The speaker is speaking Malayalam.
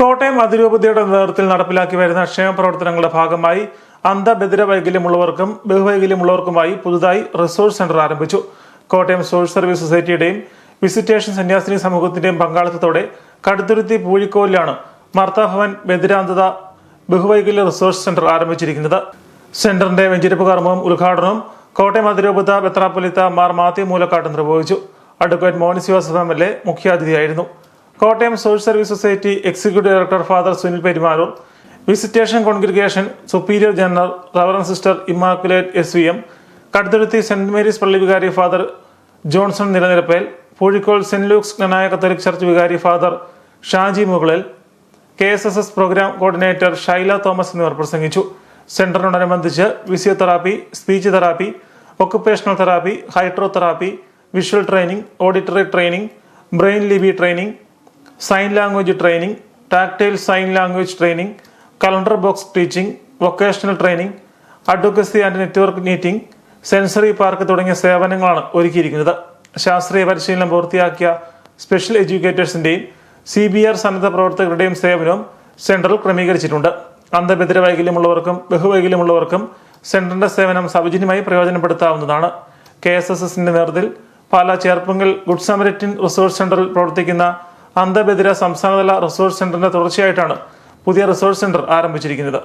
കോട്ടയം അതിരൂപതയുടെ നേതൃത്വത്തിൽ നടപ്പിലാക്കി വരുന്ന ക്ഷേമ പ്രവർത്തനങ്ങളുടെ ഭാഗമായി അന്ധബധിര വൈകല്യമുള്ളവർക്കും ബഹുവൈകല്യമുള്ളവർക്കുമായി പുതുതായി റിസോഴ്സ് സെന്റർ ആരംഭിച്ചു. കോട്ടയം സോഷ്യൽ സർവീസ് സൊസൈറ്റിയുടെയും വിസിറ്റേഷൻ സന്യാസിനി സമൂഹത്തിന്റെയും പങ്കാളിത്തത്തോടെ കടുത്തുരുത്തി പൂഴിക്കോലിലാണ് മർത്താഭവൻ ബദിരാന്തത ബഹുവൈകല്യ റിസോഴ്സ് സെന്റർ ആരംഭിച്ചിരിക്കുന്നത്. സെന്ററിന്റെ വെഞ്ചിരിപ്പ് കർമ്മവും ഉദ്ഘാടനവും കോട്ടയം അതിരൂപത ബെത്രാപ്പൊലിത്ത മാർ മാത്യു മൂലക്കാട്ട് നിർവഹിച്ചു. Advocate Monce Joseph M L A മുഖ്യാതിഥിയായിരുന്നു. Kottayam social service society executive director father Sunil Perumaroor visitation congregation superior general reverend sister Immaculate S V M Kaduthuruthy saint Mary's പള്ളി വികാരി father Johnson Nilanirappel Poozhikkol saint Luke's Knanaya catholic church വികാരി father Shaji Mukalil K S S S programme coordinator Shaila Thomas എന്നിവർ പ്രസംഗിച്ചു. സെന്ററിനോടനുബന്ധിച്ച് physiotherapy speech therapy occupational therapy hydrotherapy visual training auditory training brain Libi training sign language training tactile sign language training calendar box teaching vocational training advocacy and network meeting sensory park തുടങ്ങിയ സേവനങ്ങളാണ് ഒരുക്കിയിരിക്കുന്നത്. ശാസ്ത്രീയ പരിശീലനം പൂർത്തിയാക്കിയ സ്പെഷ്യൽ എഡ്യൂക്കേറ്റേഴ്സിന്റെയും സി ബി ആർ സന്നദ്ധ പ്രവർത്തകരുടെയും സേവനവും സെൻട്രൽ ക്രമീകരിച്ചിട്ടുണ്ട്. അന്ധബധിര വൈകല്യമുള്ളവർക്കും ബഹുവൈകല്യമുള്ളവർക്കും സെൻട്രലിന്റെ സേവനം സൗജന്യമായി പ്രയോജനപ്പെടുത്താവുന്നതാണ്. കെ എസ് എസ് എസിന്റെ നേതൃത്വത്തിൽ Pala Cherpunkal good Samaritan resource സെന്ററിൽ പ്രവർത്തിക്കുന്ന അന്ധബധിര സംസ്ഥാനതല റിസോഴ്സ് സെന്ററിന്റെ തുടർച്ചയായിട്ടാണ് പുതിയ റിസോഴ്സ് സെന്റർ ആരംഭിച്ചിരിക്കുന്നത്.